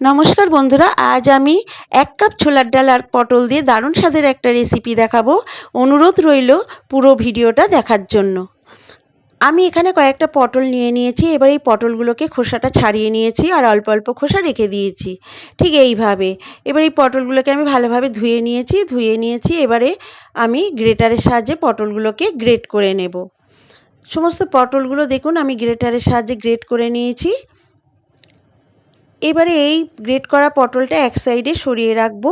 নমস্কার বন্ধুরা, আজ আমি এক কাপ ছোলার ডাল আর পটল দিয়ে দারুণ স্বাদের একটা রেসিপি দেখাবো। অনুরোধ রইল পুরো ভিডিওটা দেখার জন্য। আমি এখানে কয়েকটা পটল নিয়ে নিয়েছি, এবার এই পটলগুলোকে খোসাটা ছাড়িয়ে নিয়েছি আর অল্প অল্প খোসা রেখে দিয়েছি। ঠিক এইভাবে। এবার এই পটলগুলোকে আমি ভালোভাবে ধুয়ে নিয়েছি ধুয়ে নিয়েছি, এবারে আমি গ্রেটারের সাহায্যে পটলগুলোকে গ্রেট করে নেব। সমস্ত পটলগুলো দেখুন, আমি গ্রেটারের সাহায্যে গ্রেট করে নিয়েছি। এবারে এই গ্রেট করা পটলটা এক সাইডে সরিয়ে রাখব।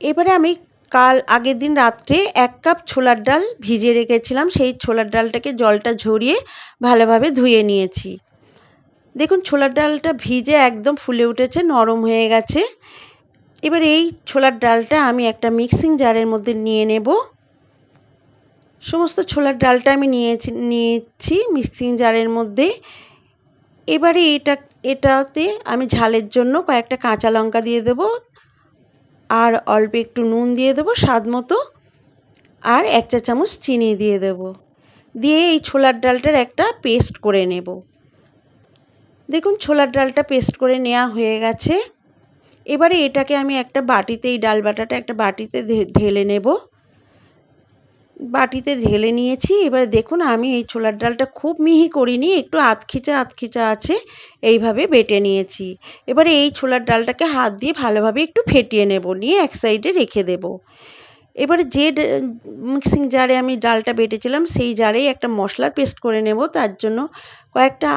এবারে আমি কাল আগের দিন রাত্রে এক কাপ ছোলার ডাল ভিজিয়ে রেখেছিলাম। সেই ছোলার ডালটাকে জলটা ঝরিয়ে ভালোভাবে ধুয়ে নিয়েছি। দেখুন, ছোলার ডালটা ভিজে একদম ফুলে উঠেছে, নরম হয়ে গেছে। এবার এই ছোলার ডালটা আমি একটা মিক্সিং জারের মধ্যে নিয়ে নেব। সমস্ত ছোলার ডালটা আমি নিয়েছি নিয়েছি মিক্সিং জারের মধ্যে। এবারে এটা, এটাতে আমি ঝালের জন্য কয়েকটা কাঁচা লঙ্কা দিয়ে দেবো আর অল্প একটু নুন দিয়ে দেবো স্বাদ মতো আর এক চা চামচ চিনি দিয়ে দেব। দিয়ে এই ছোলার ডালটার একটা পেস্ট করে নেব। দেখুন ছোলার ডালটা পেস্ট করে নেওয়া হয়ে গেছে। এবারে এটাকে আমি একটা বাটিতে, এই ডাল বাটাটা একটা বাটিতে ঢেলে নেব। বাটিতে ঢেলে নিয়েছি। এবার দেখুন, আমি এই ছোলার ডালটা খুব মিহি করিনি, একটু আতখিচা আতখিচা আছে, এইভাবে বেটে নিয়েছি। এবারে এই ছোলার ডালটাকে হাত দিয়ে ভালোভাবে একটু ফেটিয়ে নেব, নিয়ে এক সাইডে রেখে দেব। এবারে যে মিক্সিং জারে আমি ডালটা বেটেছিলাম, সেই জারেই একটা মশলার পেস্ট করে নেব। তার জন্য কয়েকটা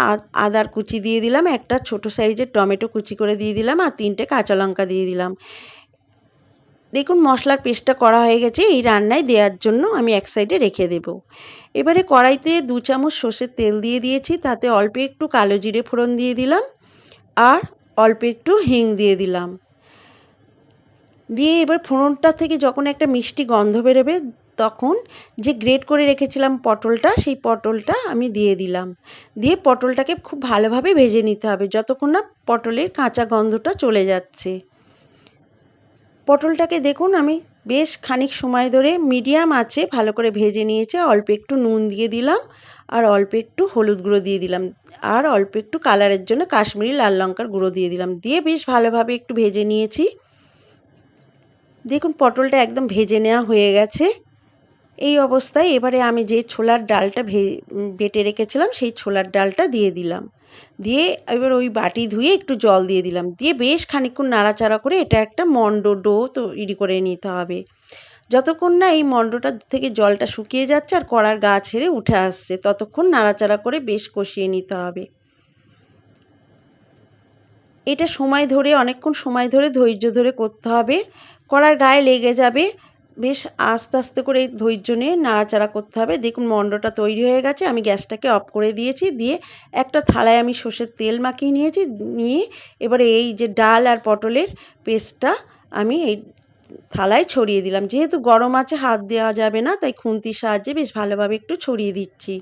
আদার কুচি দিয়ে দিলাম, একটা ছোট সাইজের টমেটো কুচি করে দিয়ে দিলাম, আর তিনটে কাঁচা লঙ্কা দিয়ে দিলাম। দেখুন, মশলার পেস্টটা করা হয়ে গেছে। এই রান্নায় দেওয়ার জন্য আমি এক সাইডে রেখে দেব। এবারে কড়াইতে দু চামচ সর্ষের তেল দিয়ে দিয়েছি, তাতে অল্প একটু কালো জিরে ফোড়ন দিয়ে দিলাম আর অল্প একটু হিং দিয়ে দিলাম। দিয়ে এবার ফোড়নটা থেকে যখন একটা মিষ্টি গন্ধ বেরোবে, তখন যে গ্রেট করে রেখেছিলাম পটলটা, সেই পটলটা আমি দিয়ে দিলাম। দিয়ে পটলটাকে খুব ভালোভাবে ভেজে নিতে হবে, যতক্ষণ না পটলের কাঁচা গন্ধটা চলে যাচ্ছে। পটলটাকে দেখুন, আমি বেশ খানিক সময় ধরে মিডিয়াম আছে ভালো করে ভেজে নিয়েছে। অল্প একটু নুন দিয়ে দিলাম আর অল্প একটু হলুদ গুঁড়ো দিয়ে দিলাম আর অল্প একটু কালারের জন্য কাশ্মীরি লাল লঙ্কার গুঁড়ো দিয়ে দিলাম। দিয়ে বেশ ভালোভাবে একটু ভেজে নিয়েছি। দেখুন, পটলটা একদম ভেজে নেওয়া হয়ে গেছে। এই অবস্থায় এবারে আমি যে ছোলার ডালটা ভে বেটে রেখেছিলাম, সেই ছোলার ডালটা দিয়ে দিলাম। দিয়ে এবার ওই বাটি ধুয়ে একটু জল দিয়ে দিলাম। দিয়ে বেশ খানিকক্ষণ নাড়াচাড়া করে এটা একটা মন্ড ডো তৈরি করে নিতে হবে। যতক্ষণ না এই মন্ডটা থেকে জলটা শুকিয়ে যাচ্ছে আর কড়ার গা ছেড়ে উঠে আসছে, ততক্ষণ নাড়াচাড়া করে বেশ কষিয়ে নিতে হবে। এটা সময় ধরে, অনেকক্ষণ সময় ধরে ধৈর্য ধরে করতে হবে। কড়ার গায়ে লেগে যাবে। বেশ আস্তে আস্তে করে ধৈর্য নিয়ে নাড়াচাড়া করতে হবে। দেখুন মণ্ডটা তৈরি হয়ে গেছে। আমি গ্যাসটাকে অফ করে দিয়েছি। দিয়ে একটা থালায় আমি সর্ষের তেল মাখিয়ে নিয়েছি। নিয়ে এবারে এই যে ডাল আর পটলের পেস্টটা আমি এই থালায় ছড়িয়ে দিলাম। যেহেতু গরম আছে, হাত দেওয়া যাবে না, তাই খুন্তির সাহায্যে বেশ ভালোভাবে একটু ছড়িয়ে দিচ্ছি।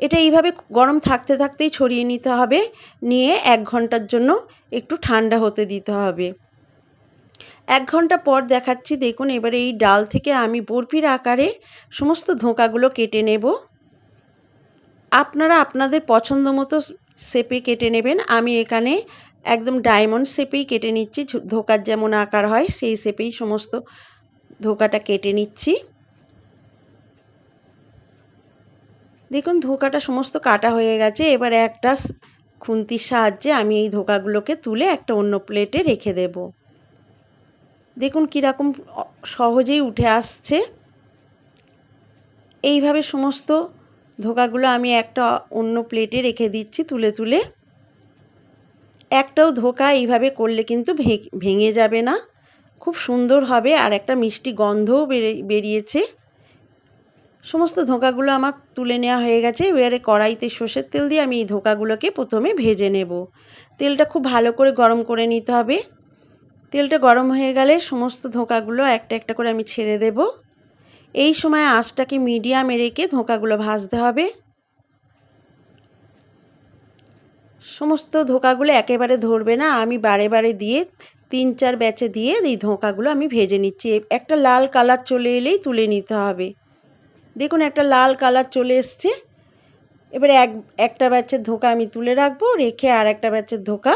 এটা এইভাবে গরম থাকতে থাকতেই ছড়িয়ে নিতে হবে। নিয়ে এক ঘণ্টার জন্য একটু ঠান্ডা হতে দিতে হবে। এক ঘণ্টা পর দেখাচ্ছি, দেখুন এবারে এই ডাল থেকে আমি বরফির আকারে সমস্ত ধোঁকাগুলো কেটে নেব। আপনারা আপনাদের পছন্দ মতো শেপে কেটে নেবেন। আমি এখানে একদম ডায়মন্ড শেপেই কেটে নিচ্ছি। ধোকার যেমন আকার হয়, সেই শেপেই সমস্ত ধোকাটা কেটে নিচ্ছি। দেখুন ধোকাটা সমস্ত কাটা হয়ে গেছে। এবার একটা খুন্তির সাহায্যে আমি এই ধোকাগুলোকে তুলে একটা অন্য প্লেটে রেখে দেবো। দেখুন কীরকম সহজেই উঠে আসছে। এইভাবে সমস্ত ধোকাগুলো আমি একটা অন্য প্লেটে রেখে দিচ্ছি তুলে তুলে। একটাও ধোকা এইভাবে করলে কিন্তু ভেঙে যাবে না। খুব সুন্দর হবে আর একটা মিষ্টি গন্ধও বেরিয়েছে। সমস্ত ধোকাগুলো আমার তুলে নেওয়া হয়ে গেছে। এবারে কড়াইতে সর্ষের তেল দিয়ে আমি এই ধোকাগুলোকে প্রথমে ভেজে নেব। তেলটা খুব ভালো করে গরম করে নিতে হবে। তেলটা গরম হয়ে গেলে সমস্ত ধোঁকাগুলো একটা একটা করে আমি ছেড়ে দেব। এই সময় আঁচটাকে মিডিয়ামে রেখে ধোঁকাগুলো ভাজতে হবে। সমস্ত ধোঁকাগুলো একেবারে ধরবে না, আমি বারে বারে দিয়ে তিন চার ব্যাচে দিয়ে এই ধোঁকাগুলো আমি ভেজে নিচ্ছি। একটা লাল কালার চলে এলেই তুলে নিতে হবে। দেখুন একটা লাল কালার চলে এসছে। এবারে এক, একটা ব্যাচের ধোঁকা আমি তুলে রাখব, রেখে আর একটা ব্যাচের ধোকা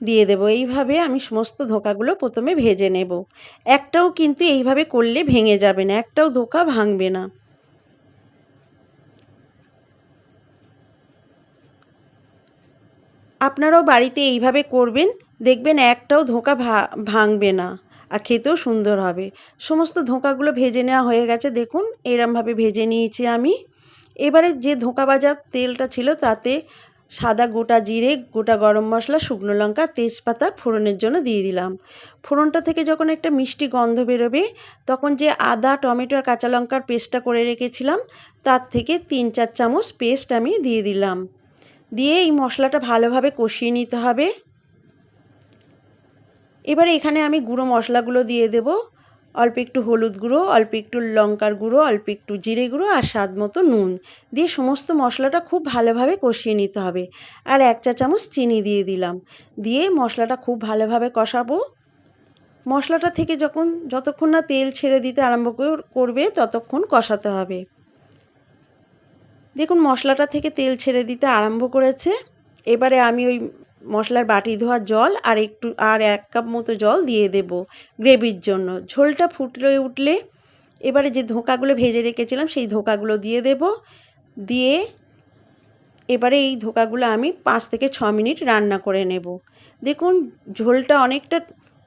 দিয়ে দেবো। এইভাবে আমি সমস্ত ধোকাগুলো প্রথমে ভেজে নেব। একটাও কিন্তু এইভাবে করলে ভেঙে যাবে না, একটাও ধোকা ভাঙবে না। আপনারাও বাড়িতে এইভাবে করবেন, দেখবেন একটাও ধোঁকা ভাঙবে না আর খেতেও সুন্দর হবে। সমস্ত ধোঁকাগুলো ভেজে নেওয়া হয়ে গেছে, দেখুন এরমভাবে ভেজে নিয়েছি আমি। এবারে যে ধোঁকা ভাজার তেলটা ছিল তাতে সাদা গোটা জিরে, গোটা গরম মশলা, শুকনো লঙ্কা, তেজপাতা ফোড়নের জন্য দিয়ে দিলাম। ফোড়নটা থেকে যখন একটা মিষ্টি গন্ধ বেরোবে, তখন যে আদা, টমেটো আর কাঁচা লঙ্কার পেস্টটা করে রেখেছিলাম, তার থেকে তিন চার চামচ পেস্ট আমি দিয়ে দিলাম। দিয়ে এই মশলাটা ভালোভাবে কষিয়ে নিতে হবে। এবারে এখানে আমি গুঁড়ো মশলাগুলো দিয়ে দেব। অল্প একটু হলুদ গুঁড়ো, অল্প একটু লঙ্কার গুঁড়ো, অল্প একটু জিরে গুঁড়ো আর স্বাদ মতো নুন দিয়ে সমস্ত মশলাটা খুব ভালোভাবে কষিয়ে নিতে হবে। আর এক চা চামচ চিনি দিয়ে দিলাম। দিয়ে মশলাটা খুব ভালোভাবে কষাবো। মশলাটা থেকে যখন যতক্ষণ না তেল ছেড়ে দিতে আরম্ভ করবে ততক্ষণ কষাতে হবে। দেখুন মশলাটা থেকে তেল ছেড়ে দিতে আরম্ভ করেছে। এবারে আমি ওই মশলার বাটি ধোয়া জল আর একটু, আর এক কাপ মতো জল দিয়ে দেব গ্রেভির জন্য। ঝোলটা ফুটলে উঠলে এবারে যে ধোকাগুলো ভেজে রেখেছিলাম, সেই ধোকাগুলো দিয়ে দেব। দিয়ে এবারে এই ধোকাগুলো আমি পাঁচ থেকে ছ মিনিট রান্না করে নেব। দেখুন, ঝোলটা অনেকটা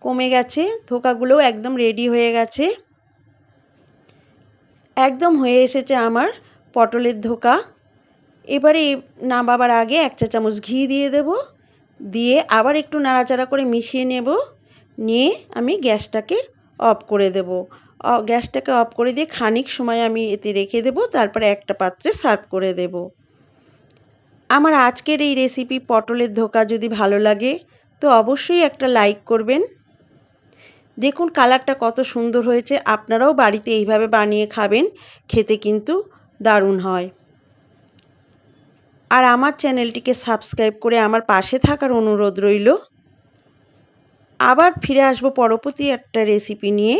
কমে গেছে, ধোকাগুলোও একদম রেডি হয়ে গেছে। একদম হয়ে এসেছে আমার পটলের ধোকা। এবারে নামাবার আগে এক চা চামচ ঘি দিয়ে দেব। দিয়ে আবার একটু নাড়াচাড়া করে মিশিয়ে নেব। নিয়ে আমি গ্যাসটাকে অফ করে দেব। গ্যাসটাকে অফ করে দিয়ে খানিক সময় আমি এতে রেখে দেব, তারপরে একটা পাত্রে সার্ভ করে দেব। আমার আজকের এই রেসিপি পটলের ধোকা যদি ভালো লাগে, তো অবশ্যই একটা লাইক করবেন। দেখুন কালারটা কত সুন্দর হয়েছে, আপনারাও বাড়িতে এইভাবে বানিয়ে খাবেন, খেতে কিন্তু দারুণ হয়। আর আমার চ্যানেলটিকে সাবস্ক্রাইব করে আমার পাশে থাকার অনুরোধ রইল। আবার ফিরে আসব পরবর্তী একটা রেসিপি নিয়ে।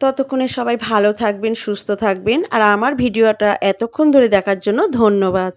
ততক্ষণে সবাই ভালো থাকবেন, সুস্থ থাকবেন। আর আমার ভিডিওটা এতক্ষণ ধরে দেখার জন্য ধন্যবাদ।